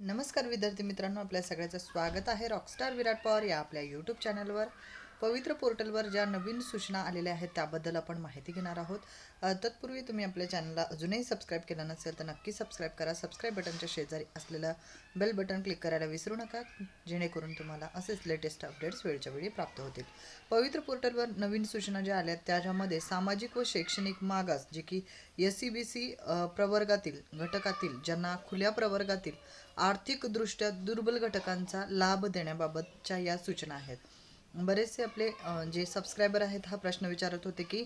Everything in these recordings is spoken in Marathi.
नमस्कार विद्यार्थी मित्रांनो आपल्या सगळ्याचं स्वागत आहे रॉकस्टार विराट पवार या आपल्या यूट्यूब चॅनलवर पवित्र पोर्टलवर ज्या नवीन सूचना आलेल्या आहेत त्याबद्दल आपण माहिती घेणार आहोत. तत्पूर्वी तुम्ही आपल्या चॅनलला अजूनही सबस्क्राईब केलं नसेल तर नक्की सबस्क्राईब करा. सबस्क्राईब बटनच्या शेजारी असलेलं बेल बटन क्लिक करायला विसरू नका जेणेकरून तुम्हाला असेच लेटेस्ट अपडेट्स वेळच्या वेळी प्राप्त होतील. पवित्र पोर्टलवर नवीन सूचना ज्या आल्या त्याच्यामध्ये सामाजिक व शैक्षणिक मागास जे की एस सी बी सी प्रवर्गातील घटकातील ज्यांना खुल्या प्रवर्गातील आर्थिकदृष्ट्या दुर्बल घटकांचा लाभ देण्याबाबतच्या या सूचना आहेत. बरेचसे आपले जे सबस्क्रायबर आहेत हा प्रश्न विचारत होते की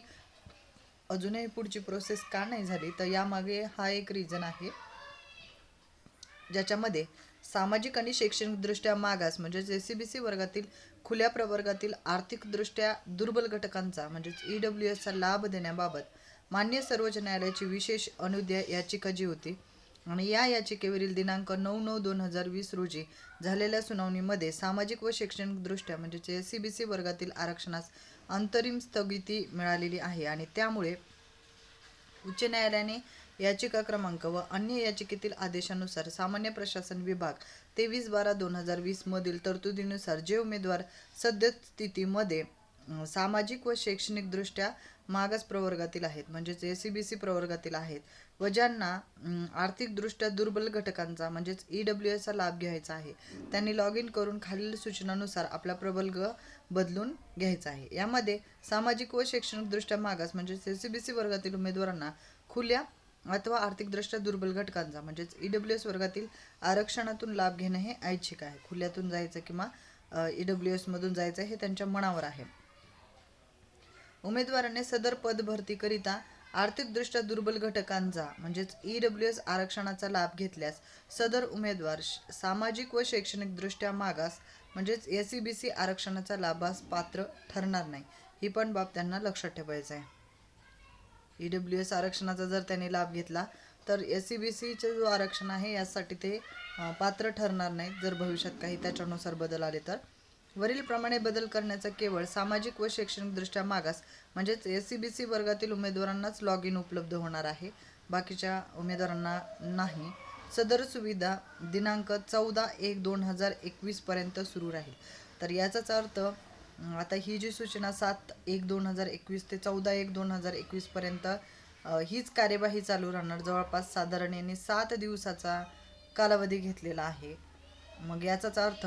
अजूनही पुढची प्रोसेस का नाही झाली? तर यामागे हा एक रिझन आहे. ज्याच्यामध्ये सामाजिक आणि शैक्षणिकदृष्ट्या मागास म्हणजेच एस सी बी सी वर्गातील खुल्या प्रवर्गातील आर्थिकदृष्ट्या दुर्बल घटकांचा म्हणजेच ई डब्ल्यू एसचा लाभ देण्याबाबत मान्य सर्वोच्च न्यायालयाची विशेष अनुद्या याचिका जी होती आणि या याचिकेवरील दिनांक नऊ नऊ दोन हजार वीस रोजी झालेल्या सुनावणीमध्ये सामाजिक व शैक्षणिकदृष्ट्या म्हणजेच एस सी बी सी वर्गातील आरक्षणास अंतरिम स्थगिती मिळालेली आहे आणि त्यामुळे उच्च न्यायालयाने याचिका क्रमांक व अन्य याचिकेतील आदेशानुसार सामान्य प्रशासन विभाग तेवीस बारा दोन हजार वीस मधील तरतुदीनुसार जे उमेदवार सद्यस्थितीमध्ये सामाजिक व शैक्षणिकदृष्ट्या मागास प्रवर्गातील आहेत म्हणजेच ए सी बी सी प्रवर्गातील आहेत व ज्यांना आर्थिकदृष्ट्या दुर्बल घटकांचा म्हणजेच ई डब्ल्यू एसचा लाभ घ्यायचा आहे त्यांनी लॉग इन करून खालील सूचनानुसार आपला प्रबल्ग बदलून घ्यायचा आहे. यामध्ये सामाजिक व शैक्षणिकदृष्ट्या मागास म्हणजेच एस सी बी सी वर्गातील उमेदवारांना खुल्या अथवा आर्थिकदृष्ट्या दुर्बल घटकांचा म्हणजेच ई डब्ल्यू एस वर्गातील आरक्षणातून लाभ घेणं हे ऐच्छिक आहे. खुल्यातून जायचं किंवा ई डब्ल्यू एसमधून जायचं हे त्यांच्या मनावर आहे. उमेदवाराने सदर पद भरतीकरिता आर्थिकदृष्ट्या दुर्बल घटकांचा म्हणजेच ई डब्ल्यू एस आरक्षणाचा लाभ घेतल्यास सदर उमेदवार श- सामाजिक व शैक्षणिकदृष्ट्या मागास म्हणजेच एस सी बी सी आरक्षणाचा लाभास पात्र ठरणार नाही. ही पण बाब त्यांना लक्षात ठेवायचं आहे. ई डब्ल्यू एस आरक्षणाचा जर त्यांनी लाभ घेतला तर एस सी बी सीचे जो आरक्षण आहे यासाठी ते पात्र ठरणार नाहीत जर भविष्यात काही त्याच्यानुसार बदल आले तर. वरीलप्रमाणे बदल करण्याचा केवळ सामाजिक व शैक्षणिकदृष्ट्या मागास म्हणजेच एस सी बी सी वर्गातील उमेदवारांनाच लॉग इन उपलब्ध होणार आहे. बाकीच्या उमेदवारांना नाही. सदर सुविधा दिनांक चौदा एक दोन हजार एकवीसपर्यंत सुरू राहील. तर याचाच अर्थ आता ही जी सूचना सात एक दोन हजार एकवीस ते चौदा एक दोन हजार एकवीसपर्यंत हीच कार्यवाही चालू राहणार. जवळपास साधारण यांनी सात दिवसाचा कालावधी घेतलेला आहे. मग याचाच अर्थ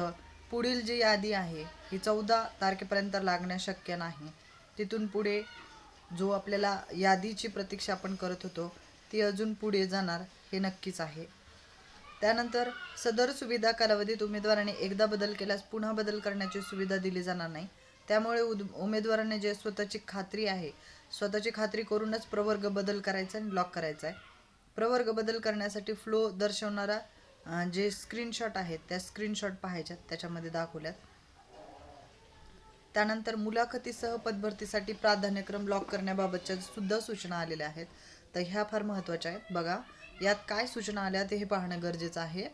पुढील जी यादी आहे ही चौदा तारखेपर्यंत लागण्या शक्य नाही. तिथून पुढे जो आपल्याला यादीची प्रतीक्षा आपण करत होतो ती अजून पुढे जाणार हे नक्कीच आहे. त्यानंतर सदर सुविधा कालावधीत उमेदवाराने एकदा बदल केल्यास पुन्हा बदल करण्याची सुविधा दिली जाणार नाही. त्यामुळे उद उमेदवाराने जे स्वतःची खात्री आहे स्वतःची खात्री करूनच प्रवर्ग बदल करायचा आणि ब्लॉक करायचा आहे. प्रवर्ग बदल करण्यासाठी फ्लो दर्शवणारा जे स्क्रीनशॉट आहेत त्या स्क्रीनशॉट पाहायच्यात त्याच्यामध्ये दाखवल्यात. त्यानंतर मुलाखतीसह पदभरतीसाठी प्राधान्यक्रम लॉक करण्याबाबतच्या सुद्धा सूचना आलेल्या आहेत. तर ह्या फार महत्त्वाच्या आहेत. बघा यात काय सूचना आल्या ते हे पाहणं गरजेचं आहे.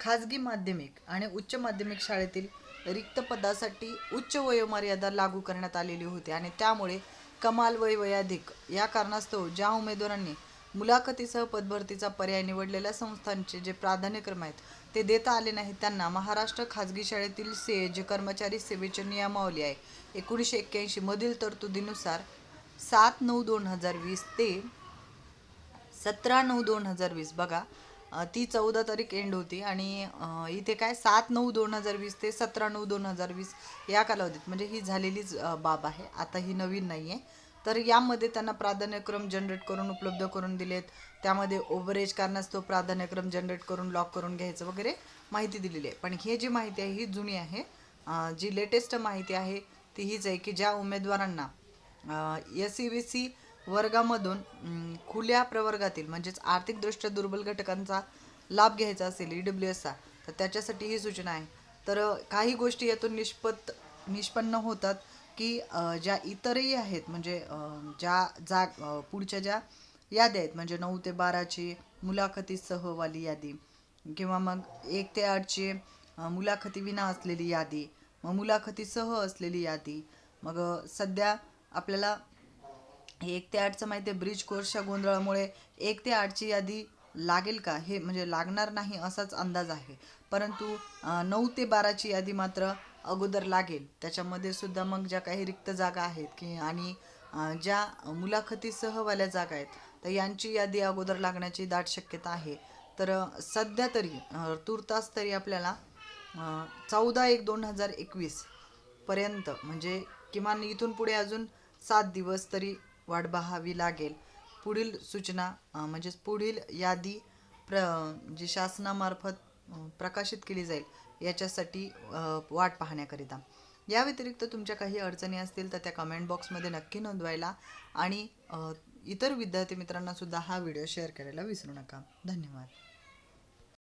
खाजगी माध्यमिक आणि उच्च माध्यमिक शाळेतील रिक्त पदासाठी उच्च वयोमर्यादा लागू करण्यात आलेली होती आणि त्यामुळे कमाल वय वयाधिक या कारणास्तव ज्या उमेदवारांनी मुलाखतीसह पदभरतीचा पर्याय निवडलेल्या संस्थांचे जे प्राधान्यक्रम आहेत ते देता आले नाहीत त्यांना महाराष्ट्र खाजगी शाळेतील से जे कर्मचारी सेवेची नियमावली आहे. एकोणीसशे एक्क्याऐंशी मधील तरतुदीनुसार सात नऊ दोन हजार वीस ते सतरा नऊ दोन हजार वीस बघा ती चौदा तारीख एंड होती आणि इथे काय सात नऊ दोन हजार वीस ते सतरा नऊ दोन हजार वीस या कालावधीत. म्हणजे ही झालेलीच बाब आहे. आता ही नवीन नाही आहे तर यामध्ये त्यांना प्राधान्यक्रम जनरेट करून उपलब्ध करून दिलेत. त्यामध्ये ओव्हरेज कारणास्तव प्राधान्यक्रम जनरेट करून लॉक करून घ्यायचं वगैरे माहिती दिलेली आहे. पण ही जी माहिती आहे ही जुनी आहे. जी लेटेस्ट माहिती आहे ती हीच आहे की ज्या उमेदवारांना एस सी बी सी वर्गामधून खुल्या प्रवर्गातील म्हणजेच आर्थिकदृष्ट्या दुर्बल घटकांचा लाभ घ्यायचा असेल ई डब्ल्यू एसचा तर त्याच्यासाठी ही सूचना आहे. तर काही गोष्टी यातून निष्पत निष्पन्न होतात. की ज्या इतरही आहेत म्हणजे ज्या जा पुढच्या ज्या याद्या आहेत म्हणजे नऊ ते बाराची मुलाखतीसहवाली यादी किंवा मग एक ते आठची मुलाखतीविना मुलाखती विना असलेली यादी मग मुलाखतीसह असलेली यादी मग सध्या आपल्याला एक ते आठचं माहिती आहे ब्रिज कोर्सच्या गोंधळामुळे एक ते आठची यादी लागेल का? हे म्हणजे लागणार नाही असाच अंदाज आहे. परंतु नऊ ते बाराची यादी मात्र अगोदर लागेल. त्याच्यामध्ये सुद्धा मग ज्या काही रिक्त जागा आहेत की आणि ज्या मुलाखतीसहवाल्या जागा आहेत तर यांची यादी अगोदर लागण्याची दाट शक्यता आहे. तर सध्या तरी अ, तूर्तास तरी आपल्याला चौदा एक दोन हजार एकवीस पर्यंत म्हणजे किमान इथून पुढे अजून सात दिवस तरी वाट पाहावी लागेल. पुढील सूचना म्हणजेच पुढील यादी प्र जी शासनामार्फत प्रकाशित केली जाईल याच्यासाठी वाट पाहण्याकरिता. या व्यतिरिक्त तुमच्या काही अडचणी असतील तर त्या कमेंट बॉक्समध्ये नक्की नोंदवायला आणि इतर विद्यार्थी मित्रांनासुद्धा हा व्हिडिओ शेअर करायला विसरू नका. धन्यवाद.